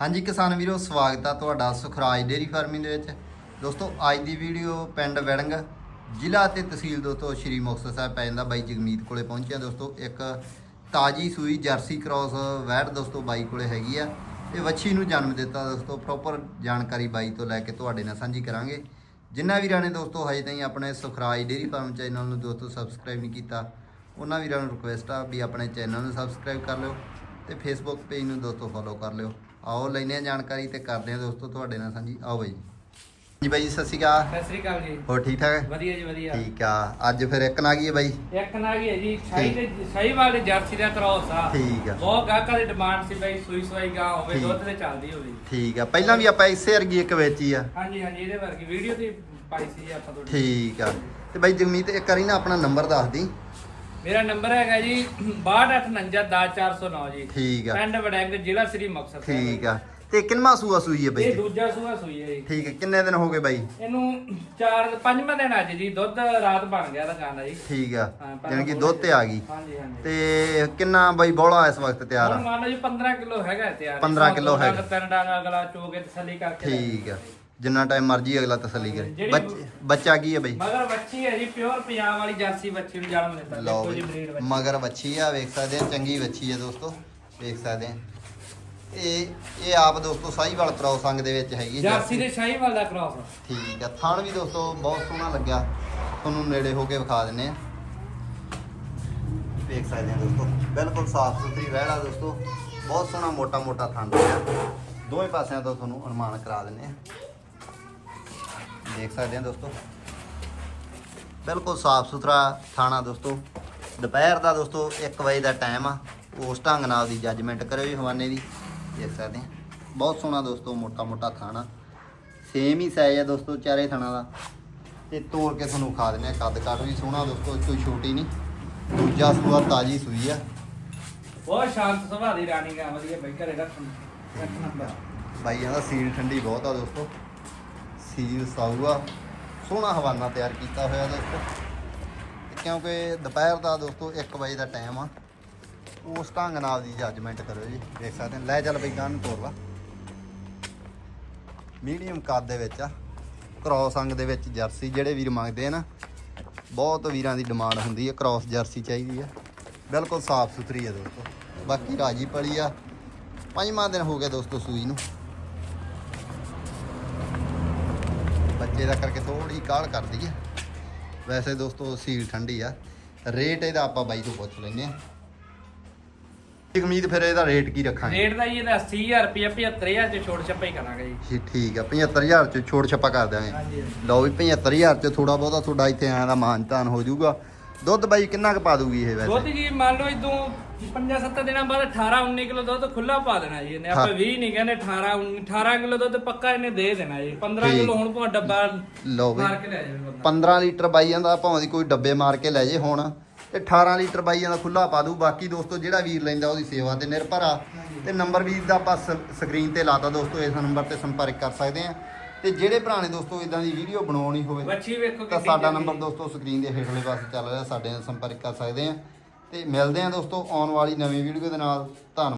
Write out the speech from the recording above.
ਹਾਂਜੀ ਕਿਸਾਨ ਵੀਰੋ, ਸਵਾਗਤ ਆ ਤੁਹਾਡਾ ਸੁਖਰਾਜ ਡੇਰੀ ਫਾਰਮਿੰਗ ਦੇ ਵਿੱਚ। ਦੋਸਤੋ, ਅੱਜ ਦੀ ਵੀਡੀਓ ਪਿੰਡ ਵੜੰਗ, ਜ਼ਿਲ੍ਹਾ ਤੇ ਤਹਿਸੀਲ ਦੋਸਤੋ ਸ਼੍ਰੀ ਮੁਕਤਸਰ ਸਾਹਿਬ ਪੈ ਜਾਂਦਾ ਬਾਈ ਜਗਮੀਤ ਕੋਲੇ ਪਹੁੰਚਿਆ ਦੋਸਤੋ। ਇੱਕ ਤਾਜੀ ਸੂਈ ਜਰਸੀ ਕ੍ਰਾਸ ਵੈੜ ਦੋਸਤੋ ਬਾਈ ਕੋਲੇ ਹੈਗੀ ਆ। ਤੇ ਵੱਛੀ ਨੂੰ ਜਨਮ ਦਿੱਤਾ ਦੋਸਤੋ ਪ੍ਰੋਪਰ ਜਾਣਕਾਰੀ ਬਾਈ ਤੋਂ ਲੈ ਕੇ ਤੁਹਾਡੇ ਨਾਲ ਸਾਂਝੀ ਕਰਾਂਗੇ। ਜਿਨ੍ਹਾਂ ਵੀਰਾਂ ਨੇ ਦੋਸਤੋ ਹਜੇ ਤਾਈਂ ਆਪਣੇ ਸੁਖਰਾਜ ਡੇਰੀ ਫਾਰਮ ਚੈਨਲ ਨੂੰ ਦੋਸਤੋ ਸਬਸਕ੍ਰਾਈਬ ਨਹੀਂ ਕੀਤਾ, ਉਹਨਾਂ ਵੀਰਾਂ ਨੂੰ ਰਿਕੁਐਸਟ ਆ ਵੀ ਆਪਣੇ ਚੈਨਲ ਨੂੰ ਸਬਸਕ੍ਰਾਈਬ ਕਰ ਲਿਓ ਤੇ ਫੇਸਬੁੱਕ ਪੇਜ ਨੂੰ ਦੋਸਤੋ ਫੋਲੋ ਕਰ ਲਿਓ। ਆਓ ਲੈਨੇ ਆ ਜਾਣਕਾਰੀ ਤੇ ਕਰਦੇ ਆ ਦੋਸਤੋ ਤੁਹਾਡੇ ਨਾਲ ਸਾਂਝੀ। ਆਓ ਬਾਈ ਜੀ। ਬਾਈ ਸਤਿ ਸ਼੍ਰੀ ਅਕਾਲ। ਸਤਿ ਸ੍ਰੀ ਅਕਾਲ ਜੀ। ਹੋਰ ਠੀਕ ਠਾਕ? ਹੈ? ਵਧੀਆ ਜੀ ਵਧੀਆ। ਠੀਕ ਆ। ਅੱਜ ਫਿਰ ਇੱਕ ਨਾ ਗਈ ਹੈ ਬਾਈ? ਇੱਕ ਨਾ ਵੀ ਹੈ ਜੀ ਸ਼ਾਹੀ ਦੇ ਸ਼ਾਹੀ ਵਾਲੇ ਜਰਸੀ ਦਾ ਕ੍ਰੋਸ ਆ। ਠੀਕ ਆ। ਬਹੁਤ ਗਾਹਕਾਂ ਦੀ ਡਿਮਾਂਡ ਸੀ ਬਈ ਸੂਈ ਸੂਈ ਗਾਂ ਹੋਵੇ ਠੀਕ। ਦੁੱਧ ਤੇ ਚੱਲਦੀ ਹੋਵੇ। ਠੀਕ ਆ। ਪਹਿਲਾਂ ਵੀ ਆਪਾਂ ਇਸੇ ਵਰਗੀ ਇੱਕ ਵੇਚੀ ਆ। ਹਾਂਜੀ ਹਾਂਜੀ ਇਹਦੇ ਵਰਗੀ। ਵੀਡੀਓ ਤੇ ਪਾਈ ਸੀ ਜੀ ਆਪਾਂ ਤੁਹਾਡੀ। ਠੀਕ ਆ। ਤੇ ਬਾਈ ਜਗਮੀਤ ਇੱਕ ਵਾਰੀ ਨਾ ਆਪਣਾ ਨੰਬਰ ਦੱਸ ਦੀ। ਮੇਰਾ ਨੰਬਰ ਹੈਗਾ ਜੀ 6289 ਜੀ। ਠੀਕ ਆ। ਪਿੰਡ ਵੜੈਂਗ ਜ਼ਿਲ੍ਹਾ ਸ੍ਰੀ ਮੁਕਤਸਰ। ਸਾਹਿਬ। ਠੀਕ ਆ। ਤੇ ਕਿੰਨਵਾਂ ਸੂਆ ਸੂਈ ਹੈ ਇਹ ਬਾਈ ਦੂਜਾ ਸੂਆ ਸੂਈ ਹੈ ਜੀ। ਠੀਕ ਹੈ ਕਿੰਨੇ ਦਿਨ ਹੋ ਗਏ ਬਾਈ? ਇਹਨੂੰ ਚਾਰ ਪੰਜਵਾਂ ਦਿਨ ਅੱਜ ਜੀ ਦੁੱਧ ਰਾਤ ਬਣ ਗਿਆ ਦੁਕਾਨ ਦਾ ਜੀ। ਠੀਕ ਆ ਹਾਂ, ਕਿ ਬੋਲ ਦੁੱਧ ਤੇ ਆ ਗਈ। ਹਾਂਜੀ ਹਾਂਜੀ। ਤੇ ਕਿੰਨਾ ਬਾਈ ਬੋਲਾ ਇਸ ਵਕਤ ਤਿਆਰ ਹੁਣ ਆ ਮੰਨ ਲਓ ਜੀ 15 ਕਿਲੋ ਹੈਗਾ ਤਿਆਰ। 15 ਕਿੱਲੋ ਹੈਗਾ। ਤਿੰਨ ਡਾਂਗਾ ਅਗਲਾ ਚੋ ਕੇ ਤਸੱਲੀ ਕਰਕੇ ਲੈ ਠੀਕ ਆ ਜਿੰਨਾ ਟਾਈਮ ਮਰਜ਼ੀ ਅਗਲਾ ਤਸੱਲੀ ਕਰੇ। ਜਿਹੜੀ- ਬੱਚ- ਬੱਚਾ ਕੀ ਹੈ ਬਾਈ? ਮਗਰ ਬੱਚੀ ਹੈ ਜੀ ਪਿਓਰ ਪੰਜਾਬ ਵਾਲੀ ਜਰਸੀ ਬੱਚੀ ਨੂੰ ਜਨਮ ਦਿੱਤਾ। ਲਓ ਦੇਖੋ ਜੀ ਬਈ ਬਰੀਡ ਬੱਚੀ ਮਗਰ ਵੱਛੀ ਆ ਵੇਖ ਸਕਦੇ ਆ ਚੰਗੀ ਵੱਛੀ ਆ ਦੋਸਤੋ ਵੇਖ ਸਕਦੇ ਆ। ਇਹ ਇਹ ਆਪ ਦੋਸਤੋ ਸਾਹੀਵਾਲ ਕ੍ਰੋਸ ਅੰਗ ਦੇ ਵਿੱਚ ਹੈਗੀ ਜਰਸੀ ਦੇ ਸ਼ਾਹੀਵਾਲ ਦਾ ਕ੍ਰਾਸ ਠੀਕ ਆ ਥਣ ਵੀ ਦੋਸਤੋ ਬਹੁਤ ਸੋਹਣਾ ਲੱਗਿਆ। ਤੁਹਾਨੂੰ ਨੇੜੇ ਹੋ ਕੇ ਵਿਖਾ ਦਿੰਨੇ ਆ। ਵੇਖ ਸਕਦੇ ਆ ਦੋਸਤੋ ਬਿਲਕੁਲ ਸਾਫ਼ ਸੁਥਰੀ ਵਹਿੜਾ ਦੋਸਤੋ। ਬਹੁਤ ਸੋਹਣਾ ਮੋਟਾ ਮੋਟਾ ਥਣ ਆ ਦੋਵੇਂ ਪਾਸਿਆਂ ਤੋਂ ਤੁਹਾਨੂੰ ਅਨੁਮਾਨ ਕਰਾ ਦਿੰਨੇ ਆ। ਦੇਖ ਸਕਦੇ ਆ ਦੋਸਤੋ। ਬਿਲਕੁਲ ਸਾਫ਼ ਸੁਥਰਾ ਥਾਣਾ ਦੋਸਤੋ। ਦੁਪਹਿਰ ਦਾ ਦੋਸਤੋ 1 ਵਜੇ ਦਾ ਟਾਈਮ ਆ। ਉਸ ਢੰਗ ਨਾਲ ਦੀ ਜੱਜਮੈਂਟ ਕਰਿਓ ਜੀ ਹਵਾਨੇ ਦੀ। ਦੇਖ ਸਕਦੇ ਆ ਬਹੁਤ ਸੋਹਣਾ ਦੋਸਤੋ ਮੋਟਾ ਮੋਟਾ ਥਾਣਾ। ਸੇਮ ਹੀ ਸਾਈਜ਼ ਆ ਦੋਸਤੋ ਚਾਰੇ ਥਣਾ ਦਾ। ਤੇ ਤੋੜ ਕੇ ਤੁਹਾਨੂੰ ਖਾ ਦਿੰਦੇ ਆ ਕੱਦ ਕਾਠ ਵੀ ਸੋਹਣਾ ਦੋਸਤੋ ਕੋਈ ਛੋਟੀ ਨਹੀਂ। ਦੂਜਾ ਸੂਆ ਤਾਜੀ ਸੂਈ ਆ। ਬਹੁਤ ਸ਼ਾਂਤ ਸੁਭਾਅ ਦੀ ਰਾਣੀ ਗਾ ਵਧੀਆ ਬਈ ਘਰੇ ਰੱਖਣ ਬਾਈ ਇਹਦਾ ਸੀਲ ਠੰਡੀ ਬਹੁਤ ਆ ਦੋਸਤੋ। ਸੀਲ ਸਾਊ ਆ ਸੋਹਣਾ ਹਵਾਨਾ ਤਿਆਰ ਕੀਤਾ ਹੋਇਆ ਦੋਸਤੋ। ਕਿਉਂਕਿ ਦੁਪਹਿਰ ਦਾ ਦੋਸਤੋ 1 ਵਜੇ ਦਾ ਟਾਈਮ ਆ। ਉਸ ਢੰਗ ਨਾਲ ਦੀ ਜੱਜਮੈਂਟ ਕਰੋ ਜੀ। ਦੇਖ ਸਕਦੇ ਲੈ ਚੱਲ ਬਈ ਗਾਂ ਨੂੰ ਤੋਰ ਮੀਡੀਅਮ ਕੱਦ ਦੇ ਵਿੱਚ ਆ। ਕ੍ਰਾਸ ਅੰਗ ਦੇ ਵਿੱਚ ਜਰਸੀ ਜਿਹੜੇ ਵੀਰ ਮੰਗਦੇ ਆ ਨਾ, ਬਹੁਤ ਵੀਰਾਂ ਦੀ ਡਿਮਾਂਡ ਹੁੰਦੀ ਹੈ ਕ੍ਰਾਸ ਜਰਸੀ ਚਾਹੀਦੀ ਆ। ਬਿਲਕੁਲ ਸਾਫ਼ ਸੁਥਰੀ ਆ ਦੋਸਤੋ। ਬਾਕੀ ਰਾਜੀ ਪਲੀ ਆ। ਪੰਜਵਾਂ ਦਿਨ ਹੋ ਗਿਆ ਦੋਸਤੋ ਸੂਈ ਨੂੰ। ਬੱਚੇ ਦਾ ਕਰਕੇ ਥੋੜੀ ਕਾਲ ਕਰਦੀ ਹੈ ਵੈਸੇ ਦੋਸਤੋ ਸੀਲ ਠੰਡੀ ਆ। ਰੇਟ ਇਹਦਾ ਆਪਾਂ ਬਾਈ ਤੋਂ ਪੁੱਛ ਲੈਨੇ ਆ ਉਮੀਦ ਫਿਰ ਇਹਦਾ ਰੇਟ ਕੀ ਰੱਖਾਂਗੇ? ਰੇਟ ਦਾ ਜੀ ਇਹਦਾ 80000 ਰੁਪਏ 75000 ਚ ਛੋੜ ਛੱਪਾ ਹੀ ਕਰਾਂਗੇ ਜੀ। ਜੀ ਠੀਕ ਆ। 75000 ਚ ਛੋੜ ਛੱਪਾ ਕਰ ਦਿਆਂਗੇ। ਹਾਂਜੀ ਲਓ ਵੀ 75000 ਚ ਥੋੜਾ ਬਹੁਤਾ ਤੁਹਾਡਾ ਇੱਥੇ ਆਇਆ ਦਾ ਮਾਨਤਾਨ ਹੋ ਜਾਊਗਾ। ਦੁੱਧ ਬਾਈ ਕਿੰਨਾ ਕੁ ਪਾ ਦੂਗੀ ਇਹ ਦੁੱਧ ਵੈਸੇ ਜੀ ਮੰਨ ਲਓ ਇਦੋਂ 5-7 ਦਿਨਾਂ ਬਾਅਦ 18 19 ਕਿਲੋ ਦੁੱਧ ਖੁੱਲਾ ਪਾ ਦੇਣਾ ਜੀ ਇਹਨੇ। ਆਪਾਂ 20 ਨਹੀਂ ਕਹਿੰਦੇ 18 19 18 ਕਿਲੋ ਦੁੱਧ ਪੱਕਾ ਇਹਨੇ ਦੇ ਦੇਣਾ ਜੀ। 15 ਠੀਕ। ਕਿਲੋ ਹੁਣ ਭਾਵੇਂ ਡੱਬਾ ਲਓ ਬਈ। ਮਾਰ ਕੇ ਲੈ ਜਾਵੇ ਬੰਦਾ। 15 ਲੀਟਰ ਬਾਈ ਜਾਂਦਾ ਭਾਵੇਂ ਦੀ ਕੋਈ ਡੱਬੇ ਮਾਰ ਕੇ ਲੈ ਜੇ ਹੁਣ। ਤੇ 18 ਲੀਟਰ ਬਾਈ ਜਾਂਦਾ ਖੁੱਲਾ ਪਾ ਦੂ ਬਾਕੀ ਦੋਸਤੋ ਜਿਹੜਾ ਵੀਰ ਲੈਂਦਾ ਉਹਦੀ ਸੇਵਾ ਤੇ ਨਿਰਭਰ ਆ। ਤੇ ਨੰਬਰ ਵੀਰ ਦਾ ਆਪਾਂ ਸਕਰੀਨ ਤੇ ਲਾਤਾ ਦੋਸਤੋ ਇਸ ਨੰਬਰ ਤੇ ਸੰਪਰਕ ਕਰ ਸਕਦੇ ਆ। ਤੇ ਜਿਹੜੇ ਭਰਾ ਨੇ ਦੋਸਤੋ ਇਦਾਂ ਦੀ ਵੀਡੀਓ ਬਣਾਉਣੀ ਹੋਵੇ ਵੱਛੀ ਵੇਖੋ ਤਾਂ ਸਾਡਾ ਚੰਗੀ। ਨੰਬਰ ਦੋਸਤੋ ਸਕਰੀਨ ਦੇ ਹੇਠਲੇ ਪਾਸੇ ਚੱਲ ਰਿਹਾ ਸਾਡੇ ਨਾਲ ਸੰਪਰਕ ਕਰ ਸਕਦੇ ਆ ਤੇ ਮਿਲਦੇ ਆ ਦੋਸਤੋ ਆਉਣ ਵਾਲੀ ਨਵੀਂ ਵੀਡੀਓ ਦੇ ਨਾਲ। ਧੰਨਵਾਦ।